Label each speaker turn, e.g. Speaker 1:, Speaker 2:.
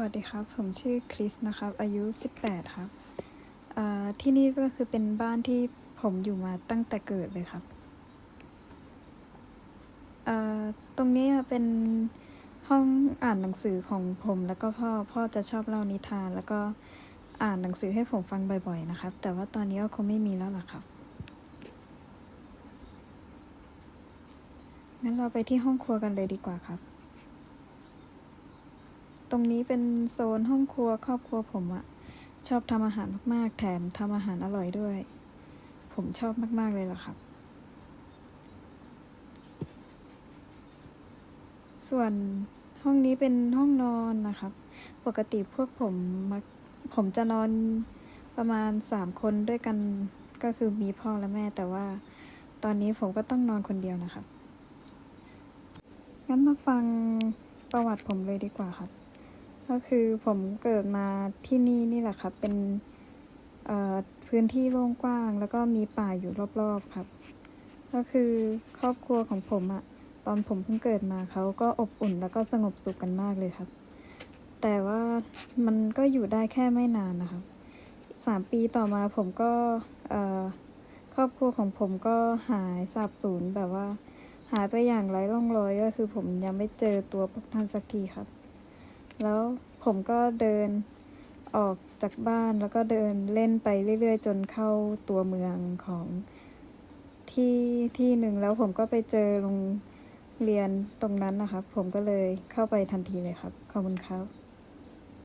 Speaker 1: วัสดีครับ ผมชื่อคริสนะครับ อายุ 18 ครับ ที่นี่ก็คือเป็นบ้านที่ผมอยู่มาตั้งแต่เกิดเลยครับ ตรงนี้เป็นห้องอ่านหนังสือของผมแล้วก็พ่อ พ่อจะชอบเล่านิทาน แล้วก็อ่านหนังสือให้ผมฟังบ่อย ๆ นะครับ แต่ว่าตอนนี้ก็คงไม่มีแล้วล่ะครับงั้นเราไปที่ห้องครัวกันเลยดีกว่าครับ ตรงนี้เป็นโซนห้องครัวครอบครัวผมอะชอบทำอาหารมากๆ แถมทำอาหารอร่อยด้วย ผมชอบมาก ๆ เลยล่ะครับ ส่วนห้องนี้เป็นห้องนอนนะครับ ปกติพวกผมมักผมจะนอนประมาณสามคนด้วยกันก็คือมีพ่อและแม่ แต่ว่าตอนนี้ผมก็ต้องนอนคนเดียวนะครับงั้นมาฟังประวัติผมเลยดีกว่าครับ ก็คือผมเกิดมาที่นี่นี่แหละครับ เป็นพื้นที่โล่งกว้าง แล้วก็มีป่าอยู่รอบๆครับ ก็คือครอบครัวของผมอะตอนผมเพิ่งเกิดมาเขาก็อบอุ่นแล้วก็สงบสุขกันมากเลยครับ แต่ว่ามันก็อยู่ได้แค่ไม่นานนะครับสามปีต่อมาผมก็ครอบครัวของผมก็หายสาบสูญแบบว่า หายไปอย่างไร้ร่องรอยก็คือผมยังไม่เจอตัวพวกท่านสักทีครับ แล้วผมก็เดินออกจากบ้านแล้วก็เดินเล่นไปเรื่อยๆ จนเข้าตัวเมืองของที่ที่หนึ่งแล้วผมก็ไปเจอโรงเรียนตรงนั้นนะครับ ผมก็เลยเข้าไปทันทีเลยครับ ขอบคุณครับ